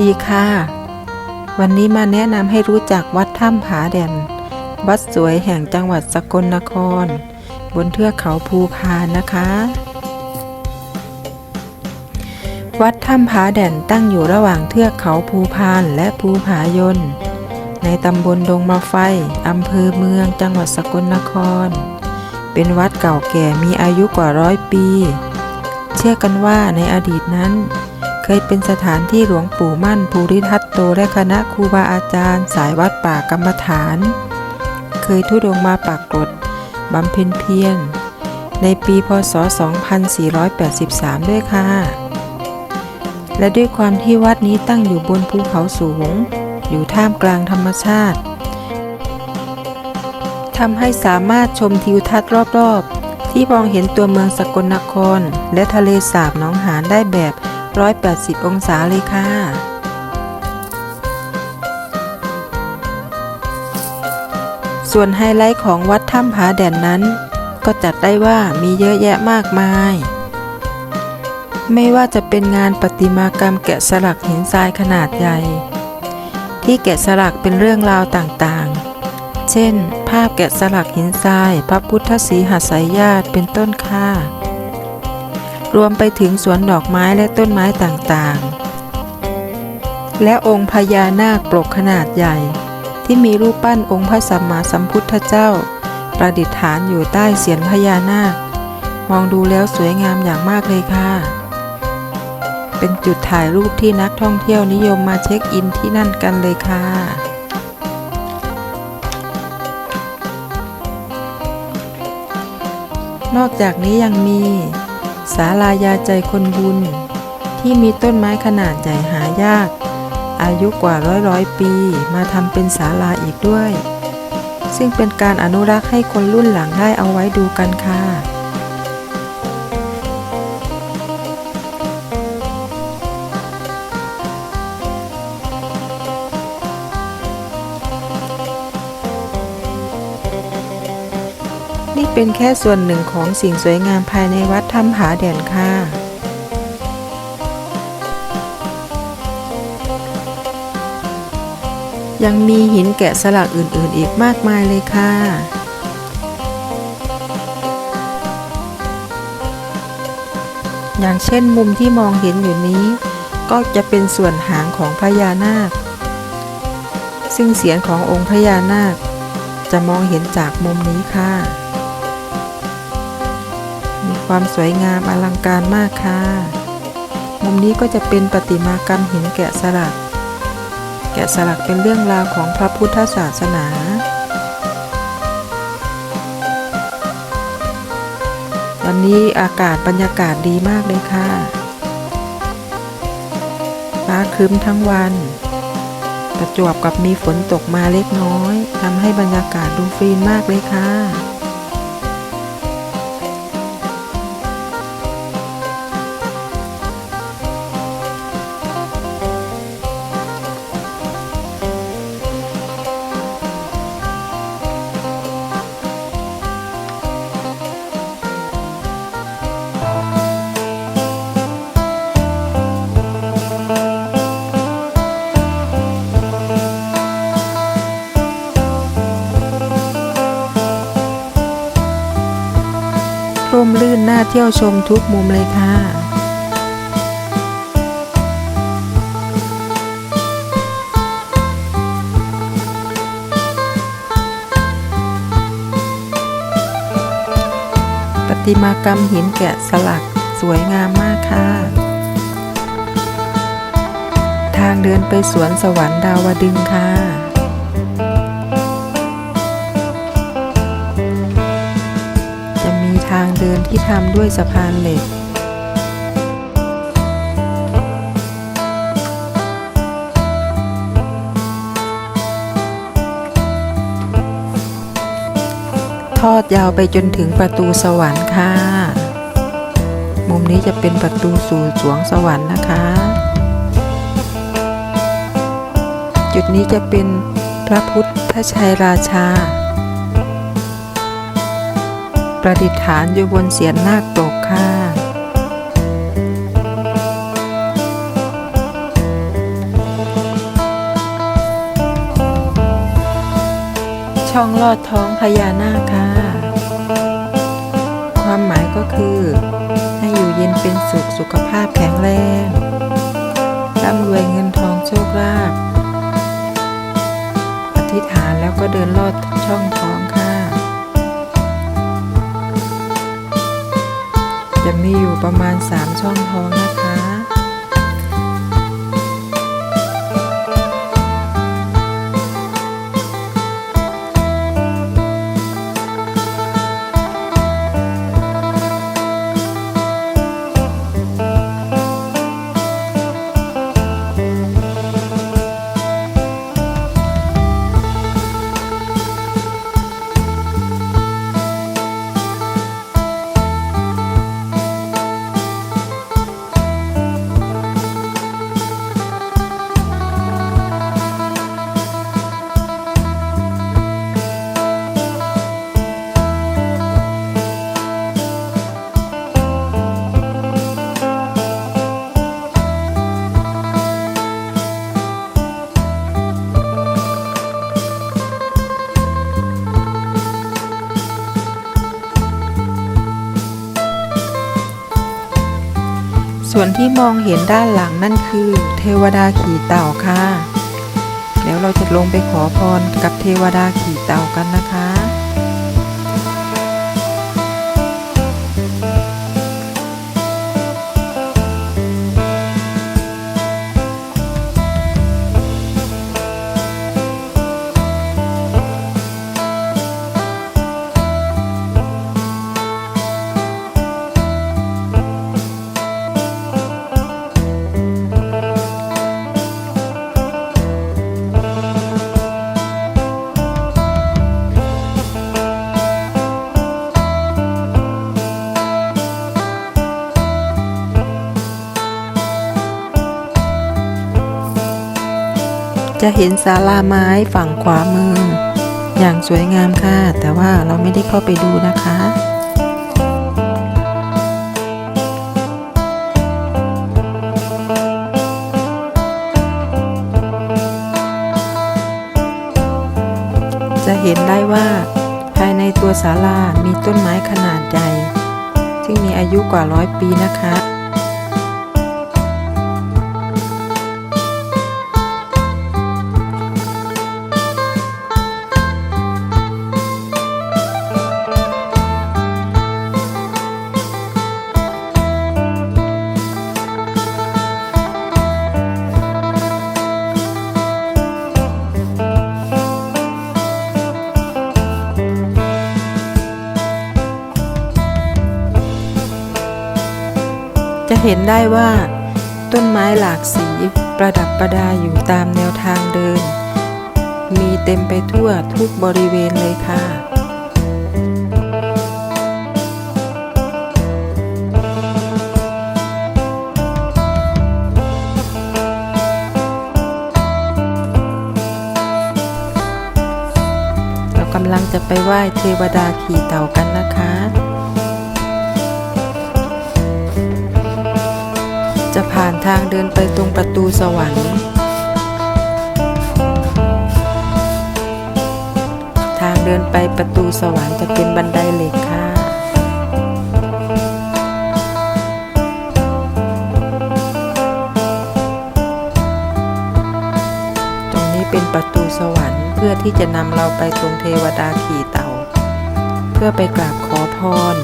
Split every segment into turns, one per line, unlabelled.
ดีค่ะ วันนี้มาแนะนำให้รู้จักวัดถ้ำผาแด่นวัดสวยแห่งจังหวัดสกลนคร บนเทือกเขาภูพานนะคะ วัดถ้ำผาแด่นตั้งอยู่ระหว่างเทือกเขาภูพานและภูผายน ในตำบลดงมะไฟอำเภอเมืองจังหวัดสกลนคร เป็นวัดเก่าแก่มีอายุกว่าร้อยปี เชื่อกันว่าในอดีตนั้น เคยเป็นสถานที่หลวงปู่มั่นภูริทัตโตและคณะครูบาอาจารย์ สายวัดป่ากรรมฐาน เคยทุดงมาปรากฏบำเพ็ญเพียรในปีพศ 2483 ด้วยค่ะ และด้วยความที่วัดนี้ตั้งอยู่บนภูเขาสูง อยู่ท่ามกลางธรรมชาติทำให้สามารถชมทิวทัศน์รอบๆ ที่มองเห็นตัวเมืองสกลนคร และทะเลสาบหนองหานได้แบบ 180 องศาเลยค่ะ ส่วนไฮไลท์ของวัดถ้ำผาแด่นนั้น ก็จัดได้ว่ามีเยอะแยะมากมาย ไม่ว่าจะเป็นงานประติมากรรมแกะสลักหินทรายขนาดใหญ่ ที่แกะสลักเป็นเรื่องราวต่างๆเช่น ภาพแกะสลักหินทราย พระพุทธศรีหัสายญาติเป็นต้นค่ะ รวมไปถึงสวนดอกไม้และต้นไม้ต่างๆ และองค์พญานาคปลกขนาดใหญ่ ที่มีรูปปั้นองค์พระสัมมาสัมพุทธเจ้า ประดิษฐานอยู่ใต้เสียนพญานาค มองดูแล้วสวยงามอย่างมากเลยค่ะ เป็นจุดถ่ายรูปที่นักท่องเที่ยวนิยมมาเช็คอินที่นั่นกันเลยค่ะนอกจากนี้ยังมี ศาลายาใจคนบุญ ที่มีต้นไม้ขนาดใหญ่หายาก อายุกว่าร้อยร้อยปีมาทำเป็นศาลาอีกด้วย ซึ่งเป็นการอนุรักษ์ให้คนรุ่นหลังได้เอาไว้ดูกันค่ะ เป็นแค่ส่วนหนึ่งของสิ่งสวยงามภายในวัดถ้ำผาแด่นค่ะ ยังมีหินแกะสลักอื่นๆ อีกมากมายเลยค่ะอย่างเช่นมุมที่มองเห็นอยู่นี้ ก็จะเป็นส่วนหางของพญานาค ซึ่งเสียงขององค์พญานาค จะมองเห็นจากมุมนี้ค่ะ ความสวยงามอลังการมากค่ะ มุมนี้ก็จะเป็นประติมากรรมหินแกะสลัก แกะสลักเป็นเรื่องราวของพระพุทธศาสนาวันนี้อากาศบรรยากาศดีมากเลยค่ะ ฟ้าครึ้มทั้งวัน ประจวบกับมีฝนตกมาเล็กน้อยทำให้บรรยากาศดูฟินมากเลยค่ะ ที่ยวชมทุกมุมเลยค่ะ ประติมากรรมหินแกะสลักสวยงามมากค่ะ ทางเดินไปสวนสวรรค์ดาวดึงค่ะ ดินที่ทำด้วยสะพานเหล็ก ทอดยาวไปจนถึงประตูสวรรค์ค่ะ มุมนี้จะเป็นประตูสู่สวงสวรรค์นะคะ จุดนี้จะเป็นพระพุทธชัยราชา ประดิษฐานอยู่บนเสียนนาคตกค่ะช่องลอดท้องพญานาคค่ะ ความหมายก็คือ ให้อยู่เย็นเป็นสุขสุขภาพแข็งแรงร่ำรวยเงินทองโชคลาภอธิษฐานแล้วก็เดินลอดช่อง จะมีอยู่ประมาณ 3 ช่องท้องนะคะ ส่วนที่มองเห็นด้านหลังนั่นคือ เทวดาขี่เต่าค่ะ แล้วเราจะลงไปขอพรกับเทวดาขี่เต่ากันนะคะ จะเห็นศาลาไม้ฝั่งขวามือ อย่างสวยงามค่ะ แต่ว่าเราไม่ได้เข้าไปดูนะคะจะเห็นได้ว่าภายในตัวศาลามีต้นไม้ขนาดใหญ่ ซึ่งมีอายุกว่าร้อยปีนะคะ เห็นได้ว่า ต้นไม้หลากสีประดับประดาอยู่ตามแนวทางเดิน มีเต็มไปทั่วทุกบริเวณเลยค่ะเรากำลังจะไปไหว้เทวดาขี่เต่ากันนะคะ จะผ่านทางเดินไปตรงประตูสวรรค์ ทางเดินไปประตูสวรรค์จะเป็นบันไดเหล็กค่ะ ตรงนี้เป็นประตูสวรรค์เพื่อที่จะนำเราไปตรงเทวดาขี่เต่า เพื่อไปกราบขอพร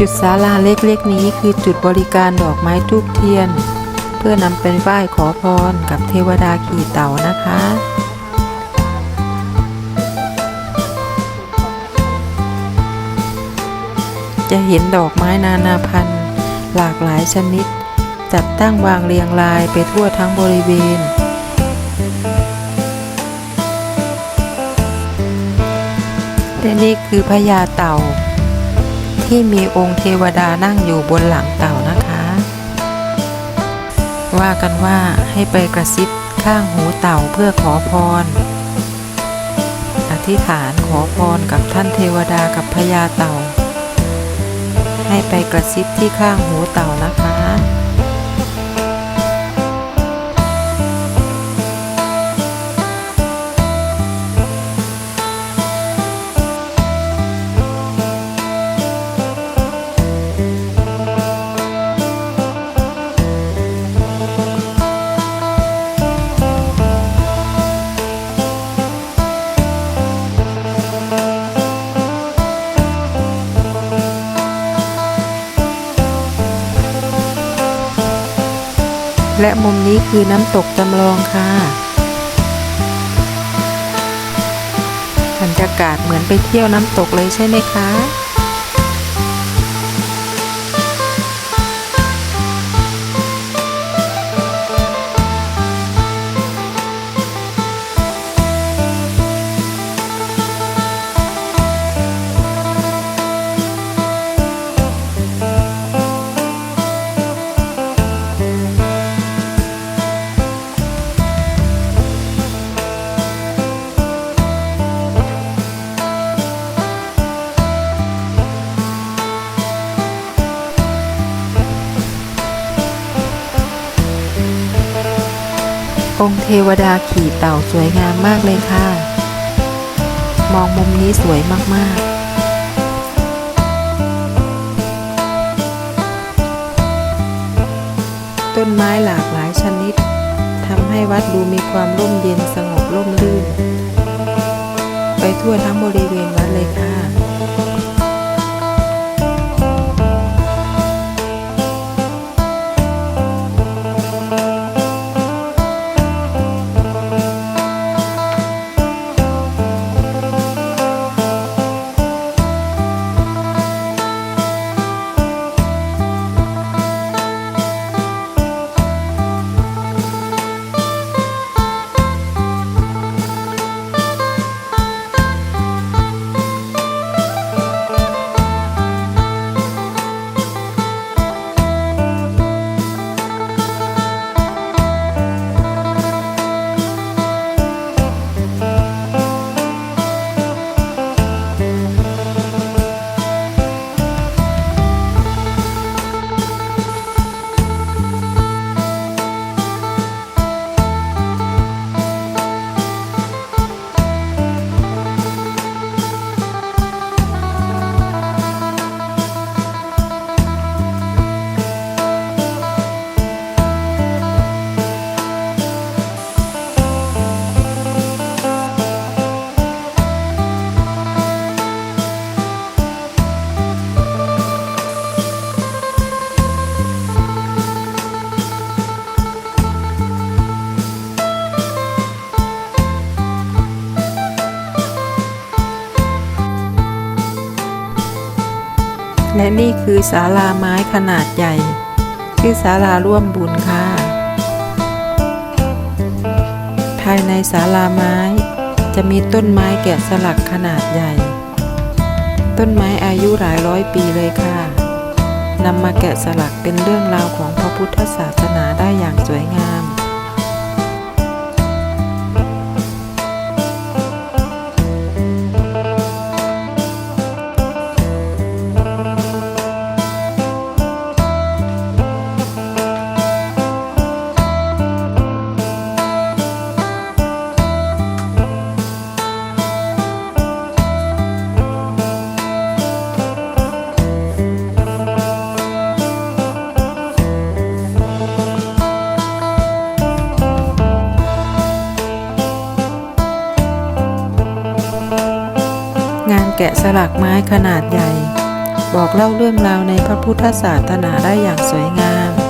จุดศาลาเล็กๆนี้คือจุดบริการดอกไม้ทูบเทียน เพื่อนำเป็นไหว้ขอพรกับเทวดาขี่เต่านะคะจะเห็นดอกไม้นานาพันธุ์ หลากหลายชนิด จัดตั้งวางเรียงรายไปทั่วทั้งบริเวณ และนี่คือพญาเต่า ที่มีองค์เทวดานั่งอยู่บนหลังเต่านะคะ ว่ากันว่าให้ไปกระซิบข้างหูเต่าเพื่อขอพร อธิษฐานขอพรกับท่านเทวดากับพญาเต่า ให้ไปกระซิบที่ข้างหูเต่านะคะ และมุมนี้คือน้ำตกจำลองค่ะบรรยากาศเหมือนไปเที่ยวน้ำตกเลยใช่ไหมคะ องค์เทวดาขี่เต่าสวยงามมากเลยค่ะ มองมุมนี้สวยมากๆต้นไม้หลากหลายชนิดทำให้วัดดูมีความร่มเย็นสงบร่มรื่น ไปทั่วทั้งบริเวณวัดเลยค่ะ นี่คือศาลาไม้ขนาดใหญ่ ชื่อศาลาร่วมบุญค่ะ ภายในศาลาไม้ จะมีต้นไม้แกะสลักขนาดใหญ่ ต้นไม้อายุหลายร้อยปีเลยค่ะนำมาแกะสลักเป็นเรื่องราวของพระพุทธศาสนาได้อย่างสวยงาม แกะสลักไม้ขนาดใหญ่ บอกเล่าเรื่องราวในพระพุทธศาสนาได้อย่างสวยงาม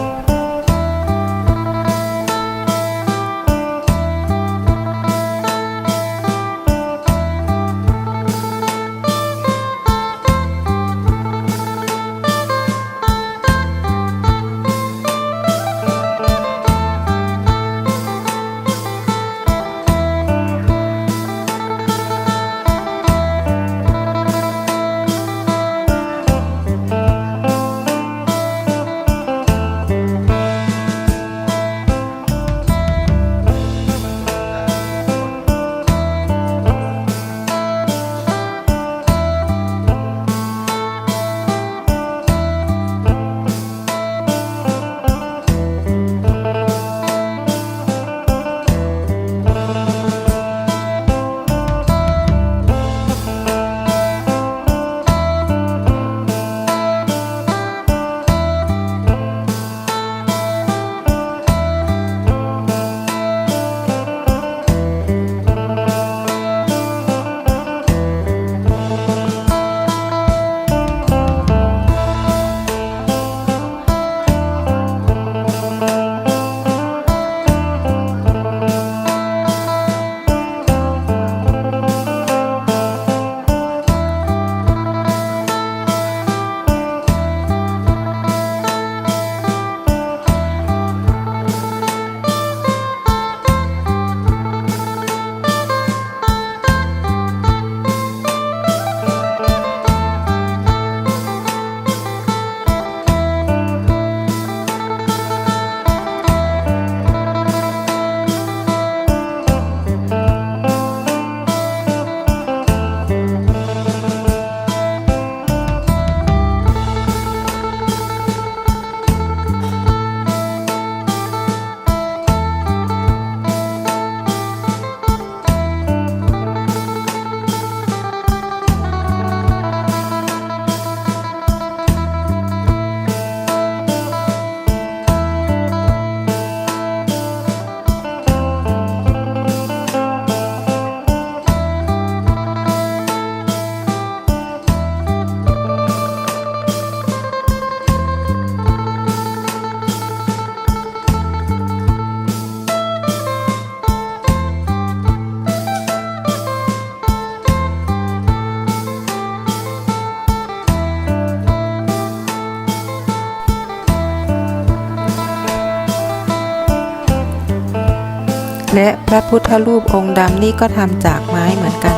และพระพุทธรูปองค์ดำนี่ก็ทำจากไม้เหมือนกัน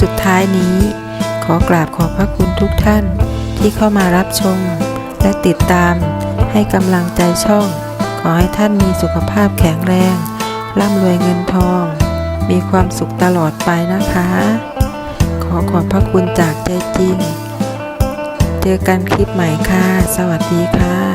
สุดท้ายนี้ ขอกราบขอบพระคุณทุกท่านที่เข้ามารับชม และติดตามให้กำลังใจช่อง ขอให้ท่านมีสุขภาพแข็งแรง ร่ำรวยเงินทอง มีความสุขตลอดไปนะคะ ขอขอบพระคุณจากใจจริง เจอกันคลิปใหม่ค่ะ สวัสดีค่ะ